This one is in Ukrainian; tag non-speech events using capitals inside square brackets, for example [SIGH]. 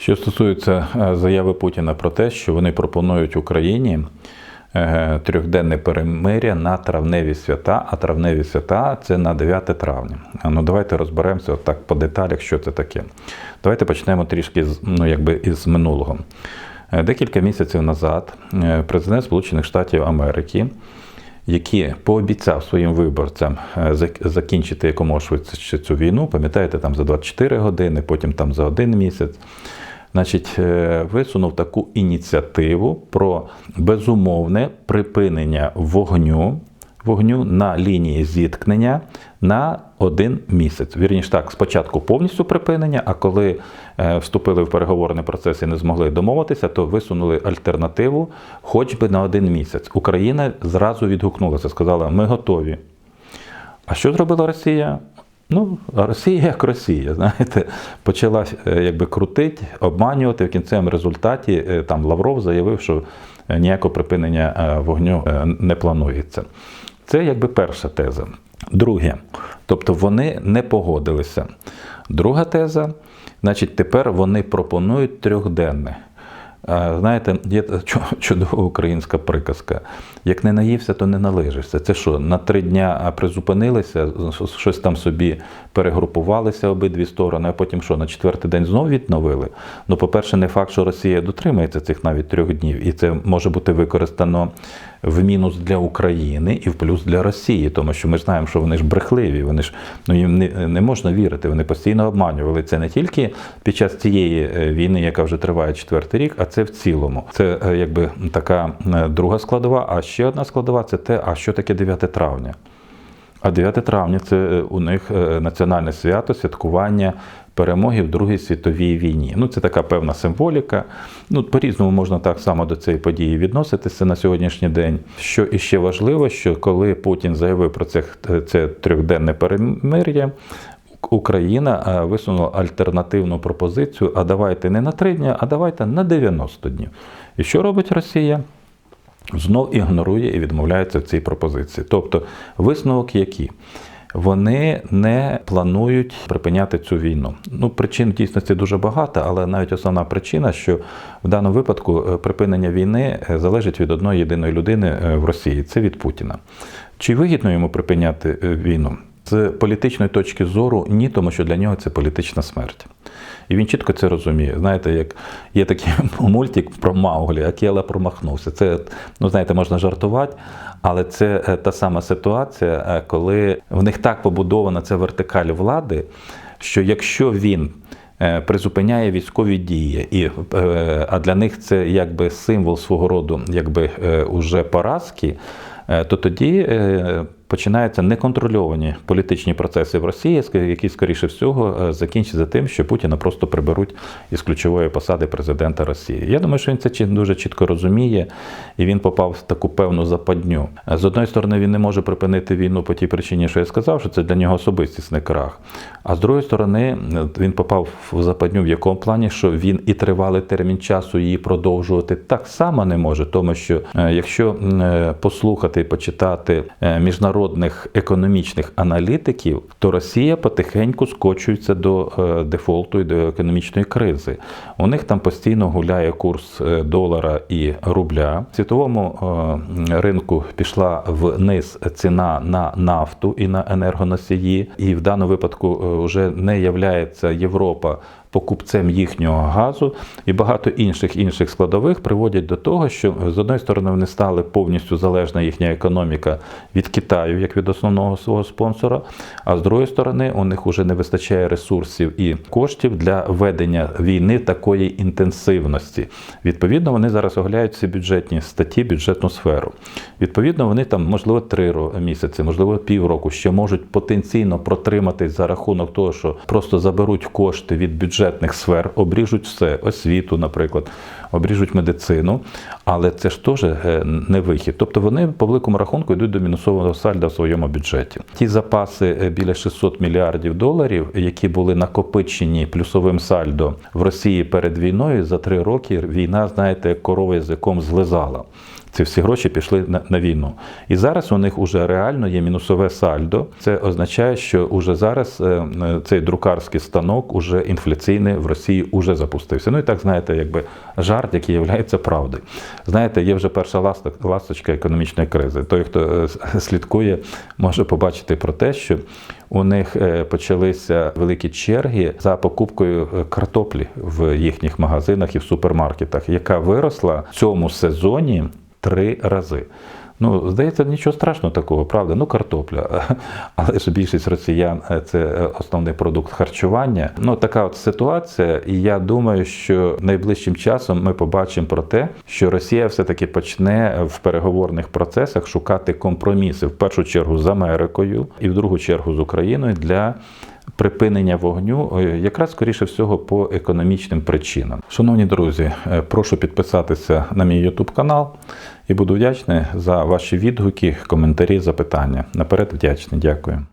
Що стосується е, заяви Путіна про те, що вони пропонують Україні е, трьохденне перемиря на травневі свята, а травневі свята це на 9 травня. Ну давайте розберемося так по деталях, що це таке. Давайте почнемо трішки з ну, якби із минулого. Е, Декілька місяців назад президент Сполучених Штатів Америки який пообіцяв своїм виборцям зак- закінчити якомога швидше цю війну, пам'ятаєте, там за 24 години, потім там за один місяць. Значить, е, висунув таку ініціативу про безумовне припинення вогню, вогню на лінії зіткнення на один місяць. Вірніше так, спочатку повністю припинення, а коли е, вступили в переговорний процес і не змогли домовитися, то висунули альтернативу хоч би на один місяць. Україна зразу відгукнулася, сказала, ми готові. А що зробила Росія? Ну, Росія як Росія, [LAUGHS] знаєте, почала е, якби крутити, обманювати. В кінцевому результаті е, там Лавров заявив, що е, ніякого припинення вогню не планується. Це якби перша теза. Друге, тобто вони не погодилися. Друга теза, значить, тепер вони пропонують трьохденне. Знаєте, є чу- [LAUGHS] чудова українська приказка. Як не наївся, то не налижишся. Це що, на три дня призупинилися, щось там собі перегрупувалися обидві сторони, а потім що, на четвертий день знов відновили? Ну, по-перше, не факт, що Росія дотримається цих навіть трьох днів, і це може бути використано в мінус для України і в плюс для Росії, тому що ми знаємо, що вони ж брехливі, вони ж ну їм не, не можна вірити, вони постійно обманювали. Це не тільки під час цієї е, війни, яка вже триває четвертий рік, а це в цілому. Це е, якби така е, друга складова. А ще одна складова це те, а що таке 9 травня. А 9 травня це е, у них е, національне свято, святкування перемоги в Другій світовій війні. Ну, це така певна символіка. Ну, по-різному можна так само до цієї події відноситися на сьогоднішній день. Що іще важливо, що коли Путін заявив про це, це трьохденне перемир'я, Україна е, висунула альтернативну пропозицію: а давайте не на три дні, а давайте на 90 днів. І що робить Росія? Знов ігнорує і відмовляється в цій пропозиції. Тобто висновок який? Вони не планують припиняти цю війну. Ну, причин в дійсності дуже багато, але навіть основна причина, що в даному випадку е, припинення війни е, залежить від одної єдиної людини е, в Росії це від Путіна. Чи вигідно йому припиняти війну? З політичної точки зору ні, тому що для нього це політична смерть. І він чітко це розуміє. Знаєте, як є такий [LAUGHS] мультик про Мауглі, Акела промахнувся. Це, ну знаєте, можна жартувати, але це е, та сама ситуація, е, коли в них так побудована ця вертикаль влади, що якщо він е, призупиняє військові дії, і, а для них це якби символ свого роду, якби уже поразки, то тоді починаються неконтрольовані політичні процеси в Росії, які, скоріше всього, е, закінчаться тим, що Путіна просто приберуть із ключової посади президента Росії. Я думаю, що він це дуже чітко розуміє, і він попав в таку певну западню. З одної сторони, він не може припинити війну по тій причині, що я сказав, що це для нього особистісний крах. А з другої сторони, е, він попав в западню в якому плані, що він і тривалий термін часу її продовжувати так само не може, тому що е, якщо послухати і почитати е, міжнародних економічних аналітиків, то Росія потихеньку скочується до е, дефолту і до економічної кризи. У них там постійно гуляє курс е, долара і рубля. В світовому е, ринку пішла вниз ціна на нафту і на енергоносії, і в даному випадку вже не являється Європа покупцем їхнього газу і багато інших інших складових приводять до того, що з одної сторони вони стали повністю залежна їхня економіка від Китаю, як від основного свого спонсора. А з другої сторони, у них вже не вистачає ресурсів і коштів для ведення війни такої інтенсивності. Відповідно, вони зараз оглядають всі бюджетні статті, бюджетну сферу. Відповідно, вони там, можливо, три місяці, можливо, півроку ще можуть потенційно протриматись за рахунок того, що просто заберуть кошти від бюджетних сфер, обріжуть все, освіту, наприклад, обріжуть медицину. Але це ж теж е, не вихід. Тобто вони по великому рахунку йдуть до мінусового сальда в своєму бюджеті. Ті запаси е, біля 600 мільярдів доларів, які були накопичені плюсовим сальдо в Росії перед війною, за три роки війна, знаєте, корова язиком злизала. Ці всі гроші пішли на, на війну. І зараз у них уже реально є мінусове сальдо. Це означає, що уже зараз е, е, цей друкарський станок уже інфляційний в Росії уже запустився. Ну і так знаєте, якби жарт, який є правдою. Знаєте, є вже перша ласточка економічної кризи. Той, хто е, [LAUGHS] слідкує, може побачити про те, що у них е, почалися великі черги за покупкою картоплі в їхніх магазинах і в супермаркетах, яка виросла в цьому сезоні три рази. Ну, здається, нічого страшного такого, правда? Ну, картопля. [LAUGHS] Але ж більшість росіян е, це е, основний продукт харчування. Ну, така от ситуація, і я думаю, що найближчим часом ми побачимо про те, що Росія все-таки почне в переговорних процесах шукати компроміси в першу чергу з Америкою і в другу чергу з Україною для припинення вогню, е, якраз скоріше всього по економічним причинам. Шановні друзі, е, прошу підписатися на мій YouTube канал і буду вдячний за ваші відгуки, коментарі, запитання. Наперед вдячний. Дякую.